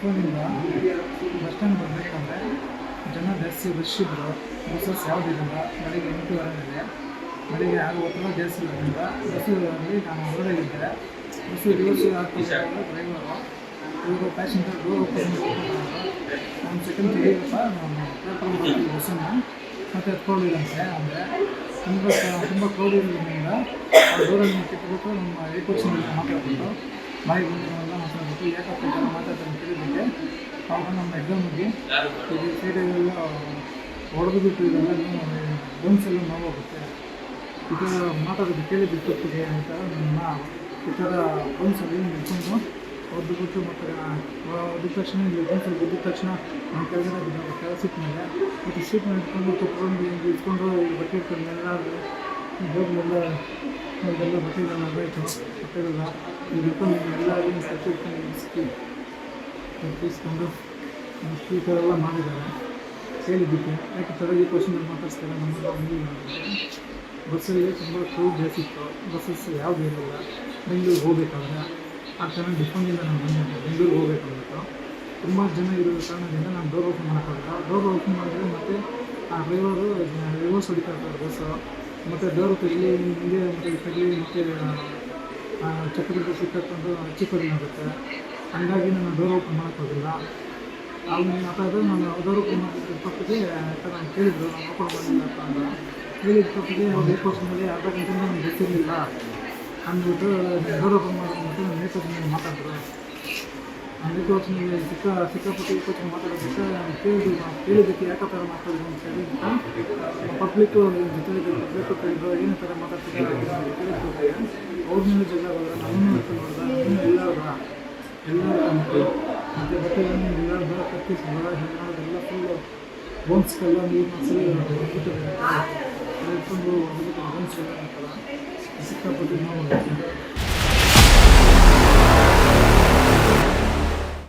ಟಿಫನಿಂದ bus stand ಬರಬೇಕಂದ್ರೆ ಜನ ಜಾಸ್ತಿ ರಶ್ ಇದ್ದರು ಬಸ್ಸಸ್ ಯಾವುದಿಲ್ಲ ಬೆಳಿಗ್ಗೆ ಎಂಟೂವರೆ ಮೇಲೆ ಬೆಳಿಗ್ಗೆ ಆರು ಒತ್ತಡ ಜಾಸ್ತಿ ಇರೋದ್ರಿಂದ ಬಸ್ಸಲ್ಲಿ ನಾನು ಹೊರಗಿದ್ದೆ ಬಸ್ಸು ರಿವರ್ಸ್ ಡ್ರೈವರು ಇವಾಗ ಪ್ಯಾಸೆಂಜರ್ ಡೋರ್ ಓಪನ್ ನಾನು ಸೆಕೆಂಡ್ ತೆಗೀರಪ್ಪ ನಾನು ಬಸ್ಸನ್ನು ಮತ್ತೆ ಎತ್ಕೊಳ್ಳಿಲ್ಲಂತೆ ಅಂದರೆ ತುಂಬ ತುಂಬ ಕ್ರೌಡ್ ಇರೋದ್ರಿಂದ ಆ ಡೋರಲ್ಲಿ ಕಿತ್ಬಿಟ್ಟು ನಮ್ಮ ಏರ್ಪೋರ್ಟ್ಸ್ ಮಾತಾಡ್ಬಿಟ್ಟು ಬಾಯಿ ಬಂದಿರೋಲ್ಲ ಮಾತಾಡ್ಬಿಟ್ಟು ಯಾಕಪ್ಪ ಮಾತಾಡ್ತಾರೆ ಕೇಳಿದ್ದಕ್ಕೆ ಆವಾಗ ನಮ್ಮ ಎಕ್ಸಾಮಿಗೆ ಇದು ಸೈಡೆಲ್ಲ ಹೊಡೆದು ಬಿಟ್ಟು ಇದೆಲ್ಲ ಗಮ್ಸೆಲ್ಲ ನೋವಾಗುತ್ತೆ. ಈ ಥರ ಮಾತಾಡೋದು ಕೇಳಿ ತಪ್ಪಿಗೆ ಅಂತ ನನ್ನ ಈ ಥರ ಗಮ್ಸಲ್ಲಿ ನಿಂತ್ಕೊಂಡು ಹೊಡೆದು ಬಿಟ್ಟು ಮತ್ತು ಹೊಡೆದ ತಕ್ಷಣ ಇಲ್ಲಿ ಬೋನ್ಸಲ್ಲಿ ಬಿದ್ದ ತಕ್ಷಣ ನಾನು ಕೆಳಗಡೆ ಬಿದ್ದ ಕೆಳ ಸೀಟ್ ಮೇಲೆ ಮತ್ತು ಸೀಟ್ ಮೇಲೆ ಇಟ್ಕೊಂಡು ಕುತ್ಕೊಂಡು ಹಿಂಗೆ ಇಟ್ಕೊಂಡು ಬಟ್ಟೆ ಇಟ್ಕೊಂಡು ಎಲ್ಲಾದ್ರು ಹೋಗ್ಲೆಲ್ಲ. ಅದೆಲ್ಲ ಬಟ್ಟೆಗಳನ್ನ ಬೇಕು ಬಟ್ಟೆಗಳ ಈಗ ಇಟ್ಕೊಂಡು ಎಲ್ಲ ಇಟ್ಕೊಂಡು ಇಸ್ಕಿ ಕಟ್ಟಿಸ್ಕೊಂಡು ಈ ಥರ ಎಲ್ಲ ಮಾಡಿದ್ದಾರೆ ಹೇಳಿದ್ದಕ್ಕೆ ಯಾಕೆ ತಡಗಿ ಕ್ವಶನ್ ಮಾತಾಡ್ತಾರೆ ನಮ್ಮ ಬಸ್ಸಲ್ಲಿ ತುಂಬ ಕ್ರೌಡ್ ಜಾಸ್ತಿ ಇತ್ತು ಬಸ್ಸಸ್ ಯಾವುದು ಇರಲಿಲ್ಲ ಬೆಂಗಳೂರಿಗೆ ಹೋಗ್ಬೇಕಾದ್ರೆ ಆ ಟೈಮಲ್ಲಿ ಡಿಫ್ರೆಂಟಿಂದ ನಾನು ಬಂದಿದ್ದೆ ಬೆಂಗಳೂರಿಗೆ ಹೋಗ್ಬೇಕಾಗಿತ್ತು ತುಂಬ ಜನ ಇರೋ ಕಾರಣದಿಂದ ನಾನು ಡೋರ್ ಓಪನ್ ಮಾಡೋಕ್ಕಾಗಲ್ಲ ಡೋರ್ ಓಪನ್ ಮಾಡಿದ್ರೆ ಮತ್ತೆ ಆ ಡ್ರೈವರು ರಿವರ್ಸ್ ಹೊಡಿತಾ ಇರ್ತಾರೆ ಬಸ್ಸು ಮತ್ತು ಡೋರ್ ತೆಗಲಿ ಹಿಂದೆ ಮತ್ತು ತೆಗಲಿ ಮತ್ತು ಚಕ್ರದಲ್ಲಿ ಸಿಕ್ಕಾಕೊಂಡು ಚಿಕ್ಕಡಿ ಆಗುತ್ತೆ ಹಂಗಾಗಿ ನಾನು ಡೋರ್ ಓಪನ್ ಮಾಡೋಕ್ಕಾಗಿಲ್ಲ ಅವ್ನು ಮಾತಾಡಿದ್ರೆ ನಾನು ಡೋರ್ ಓಪನ್ ಮಾಡಿದ ತಪ್ಪಿಗೆ ಥರ ಕೇಳಿದ್ರು. ನಾನು ಓಪನ್ ಮಾಡಿಲ್ಲಪ್ಪ ಅಂತ ಹೇಳಿದ ತಪ್ಪಿಗೆ ಅವ್ರು ಏರ್ಪೋರ್ಟ್ಸ್ ಮೇಲೆ ಅರ್ಧ ಗಂಟೆ ನನಗೆ ಗೊತ್ತಿರಲಿಲ್ಲ. ಅಂದ್ಬಿಟ್ಟು ಡೋರ್ ಓಪನ್ ಮಾಡೋದು ನಾನು ಏರ್ಪೋರ್ಟ್ ಮೇಲೆ ಮಾತಾಡಿದ್ರು. ನಾನು ಏರ್ಪೋರ್ಟ್ಸ್ ಮೇಲೆ ಸಿಕ್ಕ, ಸಿಕ್ಕಾಪಟ್ಟೆ ಏರ್ಪೋರ್ಟ್ಸ್ ಮಾತಾಡೋದಕ್ಕೆ ನಾನು ಕೇಳಿದ್ರು. ನಾವು ಕೇಳಿದ್ದಕ್ಕೆ ಯಾಕೆ ಥರ ಮಾತಾಡಿದ್ರು ಅಂತ ಹೇಳಿ ಪಬ್ಲಿಕ್ ಜೊತೆ ಪಬ್ಲಿಕ್ ಕೇಳಿದ್ರು ಏನು ಥರ ಮಾತಾಡ್ತಿದ್ದಾರೆ ಅವ್ರ ಮೇಲೆ ಜಗಳ ನಮ್ಮ ಎಲ್ಲರ ಮತ್ತು ಮತ್ತು ಬಟ್ಟೆಗಳನ್ನು ಎಲ್ಲರ ಕತ್ತಿಸಲ್ಲ ಎಲ್ಲ ಫುಲ್ಲು ಬೋನ್ಸ್ಗೆಲ್ಲ ನೀರು ಮಸಲಿ ಹೊರಬಿಟ್ಟಿದೆ ಇಟ್ಕೊಂಡು ಹೊರಬಿಟ್ಟು ಬೋನ್ಸ್ ಎಲ್ಲ ಸಿಕ್ಕಾಪಟ್ಟೆ ನೋವು